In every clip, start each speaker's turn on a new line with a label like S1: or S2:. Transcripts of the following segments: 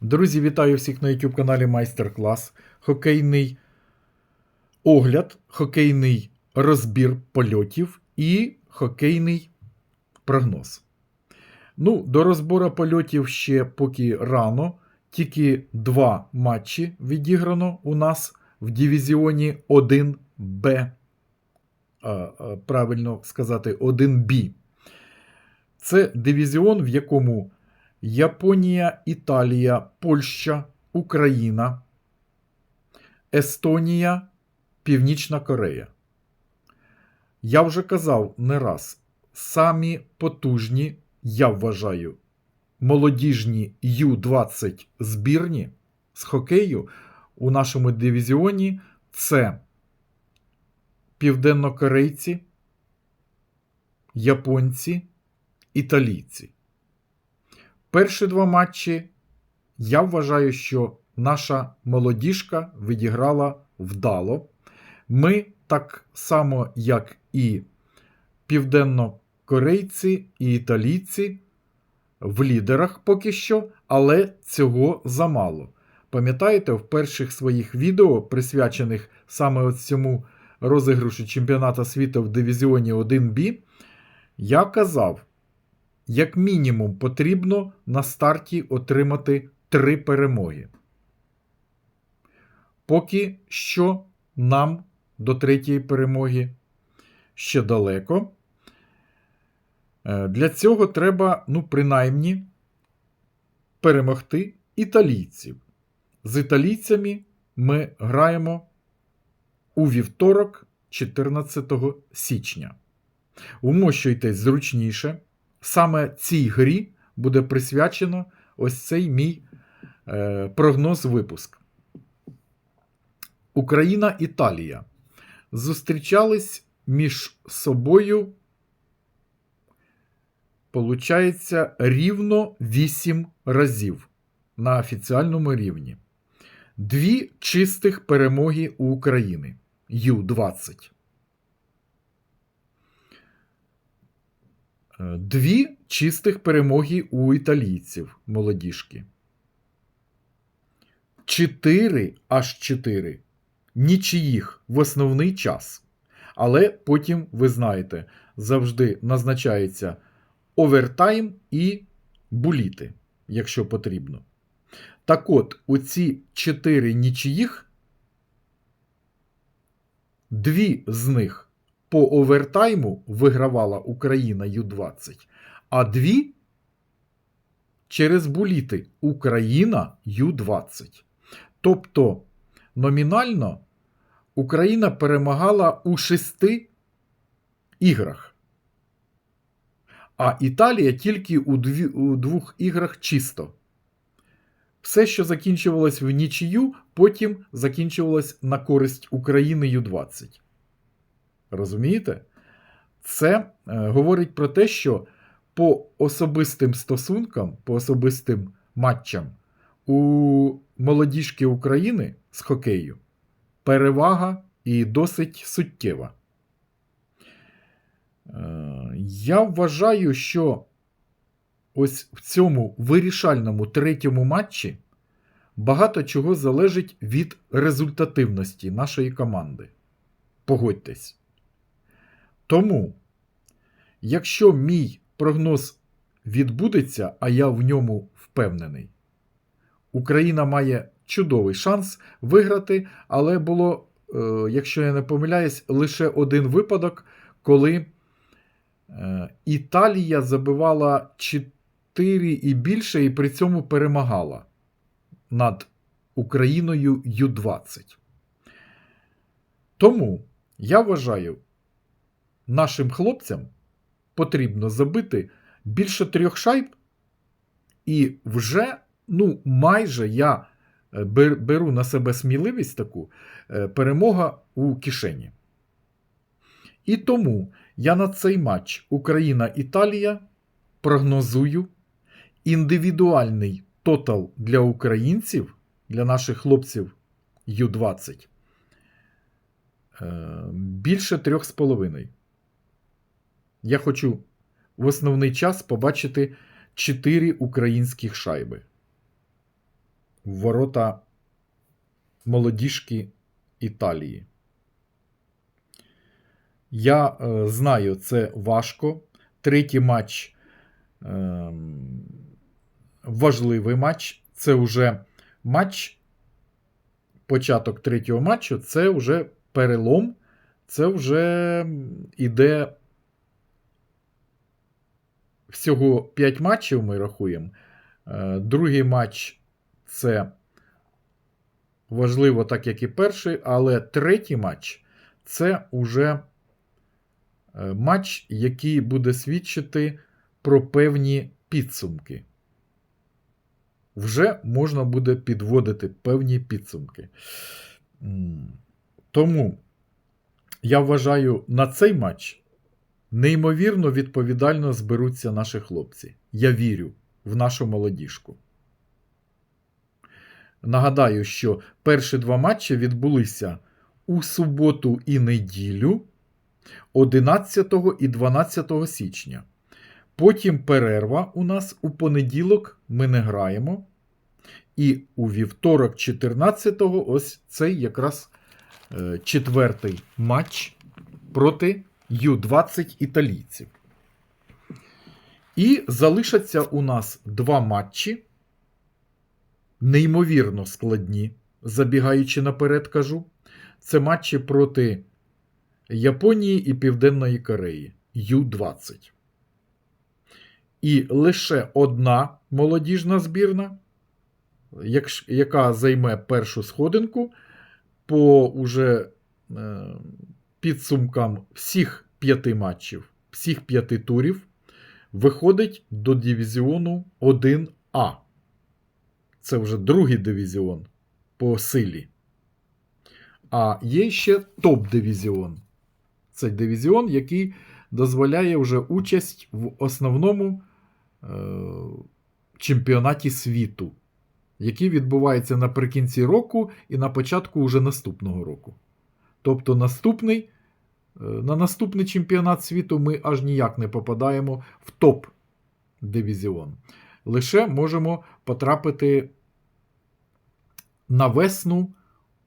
S1: Друзі, вітаю всіх на YouTube каналі Майстер Клас. Хокейний огляд, хокейний розбір польотів і хокейний прогноз. Ну, до розбору польотів ще поки рано. Тільки два матчі відіграно у нас в дивізіоні 1Б. А, а, правильно сказати, 1Б. Це дивізіон, в якому Японія, Італія, Польща, Україна, Естонія, Північна Корея. Я вже казав не раз, самі потужні, я вважаю, молодіжні Ю-20 збірні з хокею у нашому дивізіоні це південнокорейці, японці, італійці. Перші два матчі я вважаю, що наша молодіжка відіграла вдало. Ми так само, як і південнокорейці і італійці, в лідерах поки що, але цього замало. Пам'ятаєте, в перших своїх відео, присвячених саме от цьому розіграшу чемпіоната світу в дивізіоні 1B, я казав, як мінімум потрібно на старті отримати три перемоги. Поки що нам до третьої перемоги ще далеко. Е, Для цього треба, ну, принаймні, перемогти італійців. З італійцями ми граємо у вівторок, 14 січня. Умощуйтесь зручніше. Саме цій грі буде присвячено ось цей мій е, прогноз випуск. Україна Італія зустрічались між собою, получається, рівно 8 разів на офіціальному рівні. Дві чистих перемоги у України Ю-20. Дві чистих перемоги у італійців молодіжки. Чотири аж чотири нічиїх в основний час. Але потім, ви знаєте, завжди назначається овертайм і буліти, якщо потрібно. Так от, у ці чотири нічиїх, дві з них по овертайму вигравала Україна Ю-20, а дві через буліти Україна Ю-20. Тобто номінально Україна перемагала у шести іграх. А Італія тільки у, дві, у двох іграх чисто. Все, що закінчувалось в нічию, потім закінчувалось на користь України Ю-20. Розумієте? Це е, говорить про те, що по особистим стосункам, по особистим матчам у молодіжки України з хокею перевага і досить суттєва. Е, я вважаю, що ось в цьому вирішальному третьому матчі багато чого залежить від результативності нашої команди. Погодьтесь. Тому, якщо мій прогноз відбудеться, а я в ньому впевнений, Україна має чудовий шанс виграти, але було, е, якщо я не помиляюсь, лише один випадок, коли е, Італія забивала 4 і більше, і при цьому перемагала над Україною Ю-20. Тому я вважаю, нашим хлопцям потрібно забити більше трьох шайб, і вже, ну, майже я е, беру на себе сміливість таку е, перемога у кишені. І тому я на цей матч Україна-Італія прогнозую індивідуальний тотал для українців, для наших хлопців Ю-20 е, більше трьох з половиною. Я хочу в основний час побачити 4 українських шайби. в ворота молодіжки Італії. Я е, знаю, це важко. Третій матч е, важливий матч. Це вже матч, початок третього матчу, це вже перелом, це вже іде всього 5 матчів ми рахуємо. Е, Другий матч це важливо, так як і перший, але третій матч це уже е, матч, який буде свідчити про певні підсумки. Вже можна буде підводити певні підсумки. Тому я вважаю, на цей матч неймовірно відповідально зберуться наші хлопці. Я вірю в нашу молодіжку. Нагадаю, що перші два матчі відбулися у суботу і неділю 11 і 12 січня. Потім перерва у нас у понеділок ми не граємо. І у вівторок, 14-го, ось цей якраз е, четвертий матч проти Ю-20 італійців. І залишаться у нас два матчі, неймовірно складні, забігаючи наперед, кажу. Це матчі проти Японії і Південної Кореї Ю-20. І лише одна молодіжна збірна, яка займе першу сходинку по уже е, підсумкам всіх п'яти матчів, всіх п'яти турів, виходить до дивізіону 1А. Це вже другий дивізіон по силі. А є ще топ-дивізіон. Це дивізіон, який дозволяє вже участь в основному е, чемпіонаті світу, який відбувається наприкінці року і на початку уже наступного року. Тобто наступний, е, на наступний чемпіонат світу ми аж ніяк не попадаємо в топ-дивізіон. Лише можемо потрапити на весну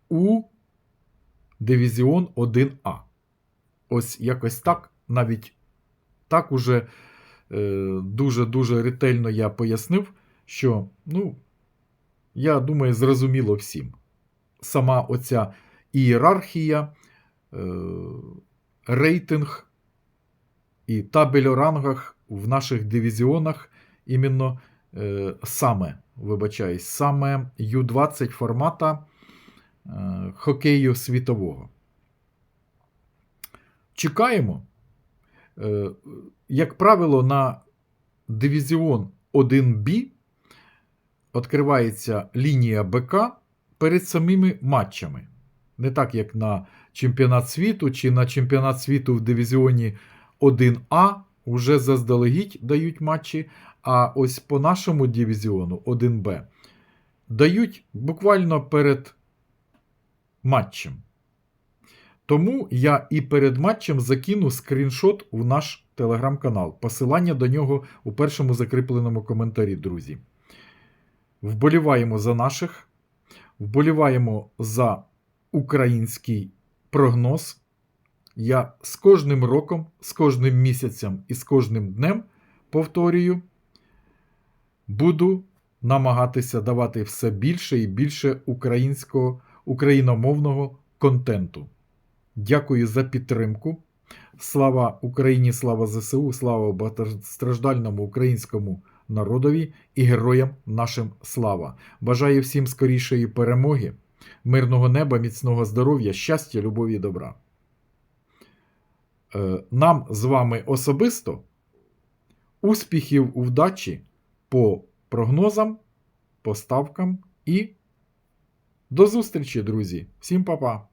S1: у дивізіон 1А. Ось якось так, навіть так уже е, дуже-дуже ретельно я пояснив, що, ну, я думаю, зрозуміло всім. Сама оця ієрархія, е, рейтинг і табель у рангах в наших дивізіонах іменно е, саме, вибачаюсь, саме Ю-20 формата е, хокею світового. Чекаємо. Як правило, на дивізіон 1Б відкривається лінія БК перед самими матчами. Не так, як на чемпіонат світу чи на чемпіонат світу в дивізіоні 1А вже заздалегідь дають матчі. А ось по нашому дивізіону 1Б дають буквально перед матчем. Тому я і перед матчем закину скріншот в наш телеграм-канал. Посилання до нього у першому закріпленому коментарі, друзі. Вболіваємо за наших, вболіваємо за український прогноз. Я з кожним роком, з кожним місяцем і з кожним днем повторюю, буду намагатися давати все більше і більше українського, україномовного контенту. Дякую за підтримку. Слава Україні, слава ЗСУ, слава багатостраждальному українському народові і героям нашим слава. Бажаю всім скорішої перемоги, мирного неба, міцного здоров'я, щастя, любові і добра. Е, Нам з вами особисто успіхів у вдачі по прогнозам, по ставкам і до зустрічі, друзі. Всім па-па!